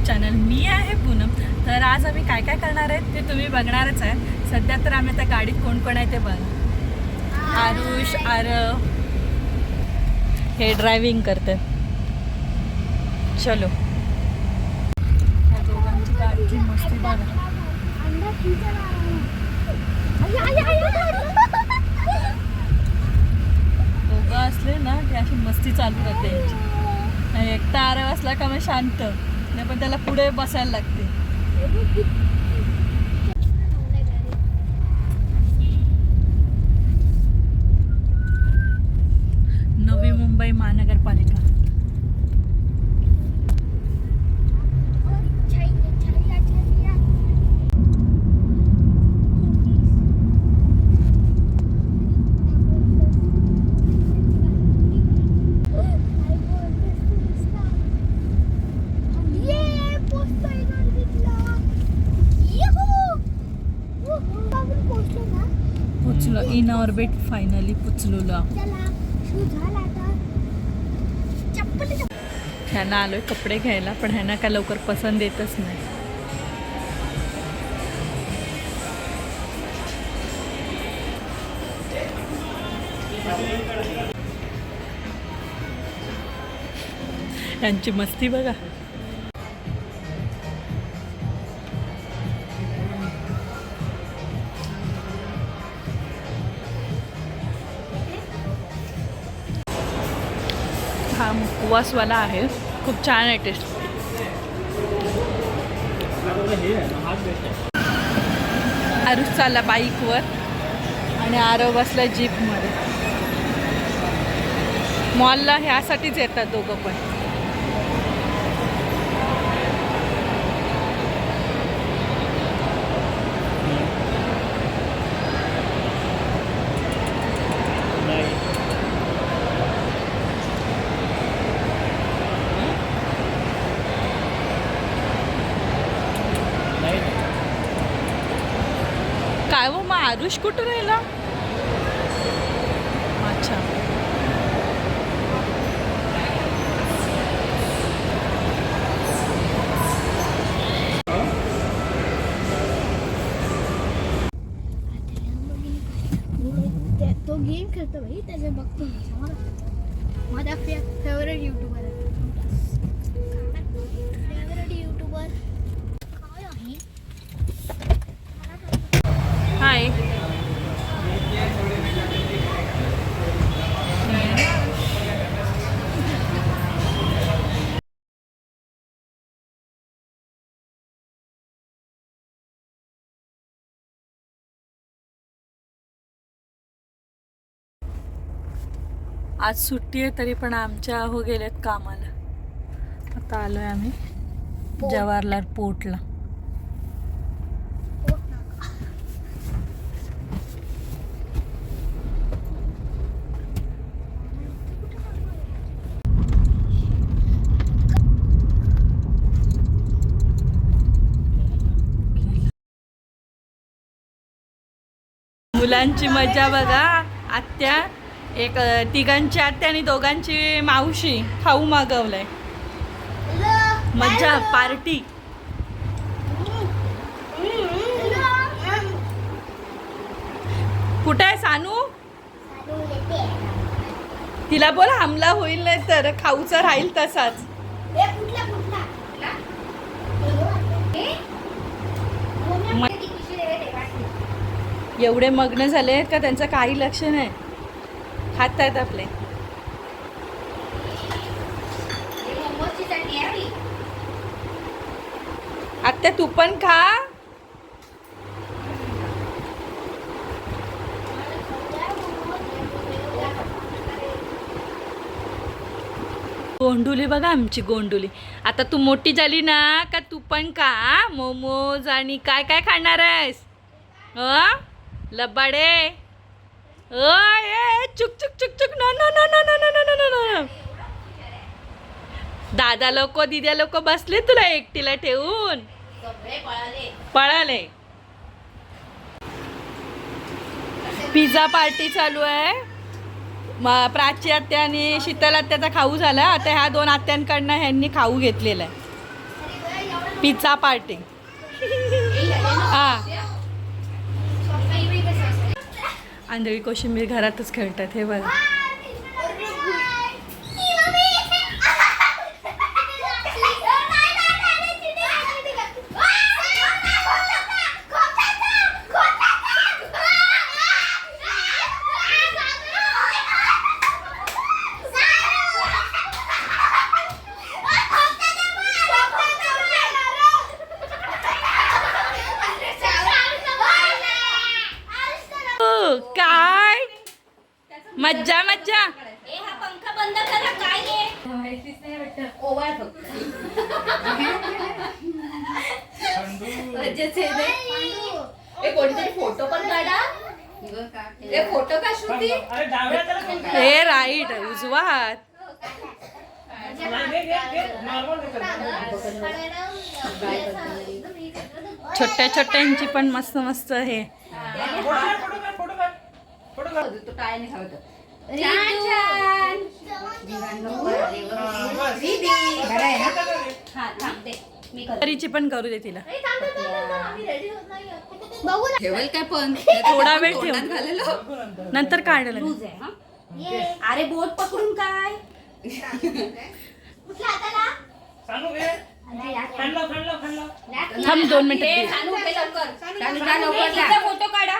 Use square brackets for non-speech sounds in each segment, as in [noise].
YouTube channel मी आहे पूनम. तर आज आम्ही काय काय करणार आहे ते तुम्ही बघणारच आहे. सध्या तर आम्ही त्या गाडीत कोण कोण आहे ते बघ. आरुष आरव. हे ड्रायव्हिंग करते चलो. दोघांची गाडीची मस्ती दोघं असले ना की अशी मस्ती चालू राहते. एकटा आरव असला का मग शांत. नाही पण त्याला पुढे बसायला लागते. नवी मुंबई महानगरपालिका. इन ऑर्बिट फायनली पोचलो ह्यांना आलोय कपडे घ्यायला पण ह्यांना काय लवकर पसंत येतच नाही. यांची मस्ती बघा. उपवासवाला आहे. खूप छान आहे टेस्ट आरुष चालला बाईकवर आणि आरव बसला जीपमध्ये मॉलला ह्यासाठीच येतात दोघं पण काय हो मग आरुष कुठं राहिला? अच्छा. तो गेम खेळतो भाई त्याच्या बघतो माझा फेवरेट युट्यूब आहे फेवरेट युट्यूबर काय आहे हाय आज सुट्टी आहे तरी पण आमच्या हो गेलेत कामाला. आता आलोय आम्ही. जवाहरलाल पोर्टला मुलांची मजा बघा आत्या. एक तिघांची आत्या आणि दोघांची मावशी खाऊ मागवलंय. मज्जा पार्टी. कुठे आहे सानू? तिला बोल हमला होईल नाही तर खाऊचा राहील तसाच. एवढे मग्न झाले आहेत का? त्यांचं काही लक्ष नाही. हात आहेत आपले. आत्या तू पण खा. गोंडुली बघा आमची गोंडुली. आता तू मोठी झाली ना का तू पण का मोमोज आणि काय काय खाणार आहेस? अ? लबाडे. अ चुक चुक चुक चुक. No no no no no no no no no no दादा लोक दिद्या लोक बसले तुला एकटीला ठेवून. पळाले. पिझ्झा पार्टी चालू आहे. म- प्राची आत्या आणि शीतल आत्याचा खाऊ झाला. आता ह्या दोन आत्यांकडनं ह्यांनी खाऊ घेतलेला आहे. पिझ्झा पार्टी हा आंधळी कोशिंबीर घरातच खेळतात हे बघा. मजेचे हे कोणीतरी फोटो पण काढा. हे फोटो का श्रुती? हे राईट उजवा हात छोट्या छोट्यांची पण मस्त मस्त हे छान तरीची पण करू दे तिला. ठेवल काय पण? [laughs] थोडा वेळ ठेव. नंतर काढलं अरे बोट पकडून काय? थांब दोन मिनिट फोटो काढा.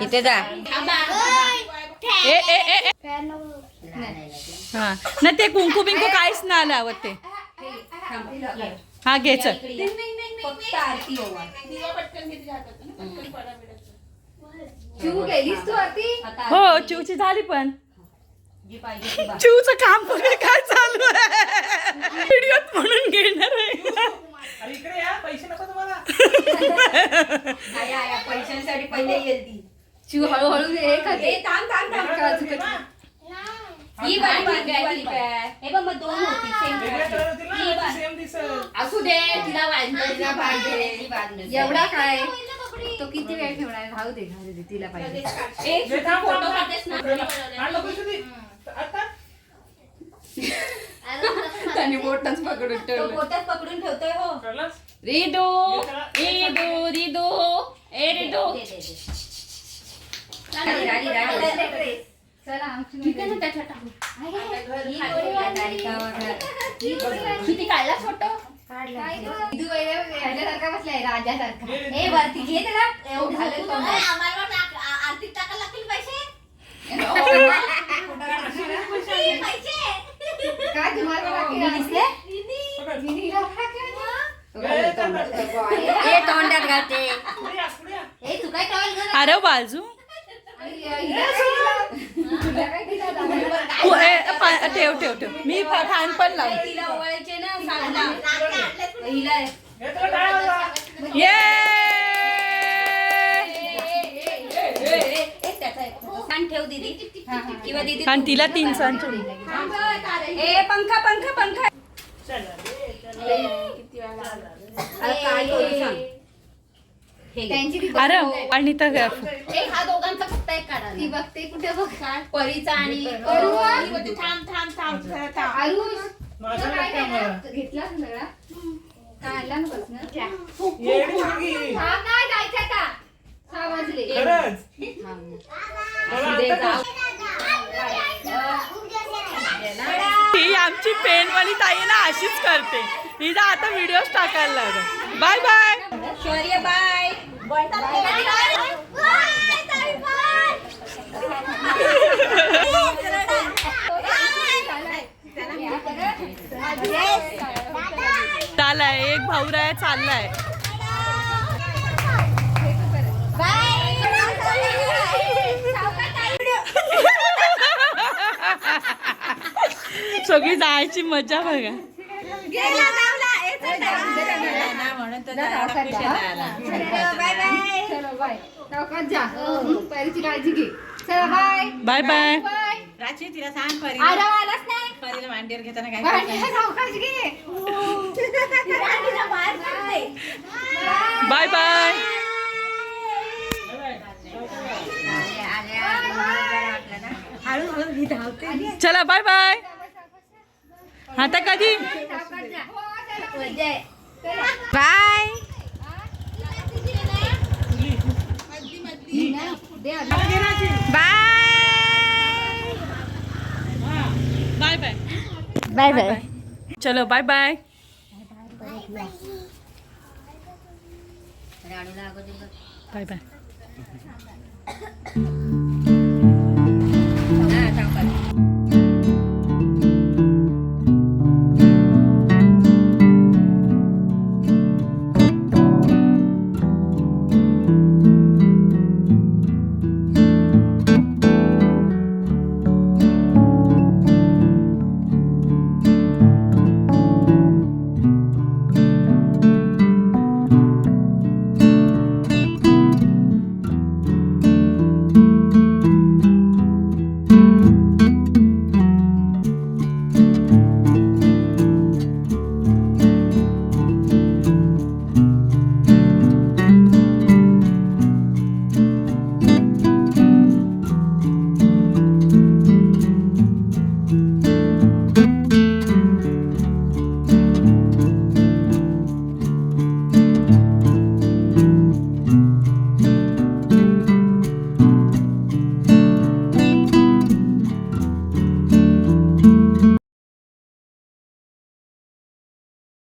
तिथे जा. ए ए ए. हा. ना ते कुंकू बिंकू काहीच ना लावत ते. हा घे चल. फक्त आरती ओवाळ चिऊ गेलीस तू आरती? हो चिवची झाली पण. जी पाहिजे ती बघ. चिवचं काम बघा काय चालू आहे? व्हिडिओत म्हणून घेणार आहे. अरे इकडे या पैसे नको तुम्हाला. [laughs] आया, आया, पैशांसाठी पहिले येईल ती. चिऊ हळूहळू हे खाते थांब थांब थांब काजू दे कतली. ना. ही वाली बाग आहे, बाग आहे. हे बघ मग दोन होती सेम ही. सेम असू दे तिला बांधते एवढा काय तो किती वेळ ठेवणार राहू दे राहू दे तिला पाहिजे फोटो काढतेस ना त्याने बोटच पकडून ठेवलं बोटच पकडून ठेवतोय हो? रिडो रिडो रिडो ए रिडो किती काढला फोटो? राजासारखा. ए वरती घे त्याला एवढं झालं तो आरती टाकायला लागतील पैसे काय तुम्हाला दिसले पकड. ए, तोंडात घालते पुढे या, पुढे या. ए तू काय टॉवेल अरे बाजू उ- ए, पा- ठेव ठेव फ- खान पण लाव तिला ओवाळायचे ना हिला हे? ये! ठेव दीदी. किंवा दीदी आणि तिला तीन सण ए पंखा पंखा पंखा. आता काय हे. अरे आणि तर हा दोघांचा फक्त एक काढा ती बघते कुठे बघ परीचा आणि थांब. घेतला सगळा काढला ना बस ना. नाही जायचं सहा वाजले. ही आमची ताई ना अशीच करते. हिचा आता व्हिडिओज टाकायला लागत बाय बाय शौर्य बाय चालाय एक भाऊराय चाललाय. सगळी जायची मजा बघा. Bye bye. बाय. तिला सांग परी परीला मांडीवर घेताना [laughs] बाय. बाय. चला बाय बाय. आता कधी? Bye bye bye bye bye bye चलो बाय बाय बाय बाय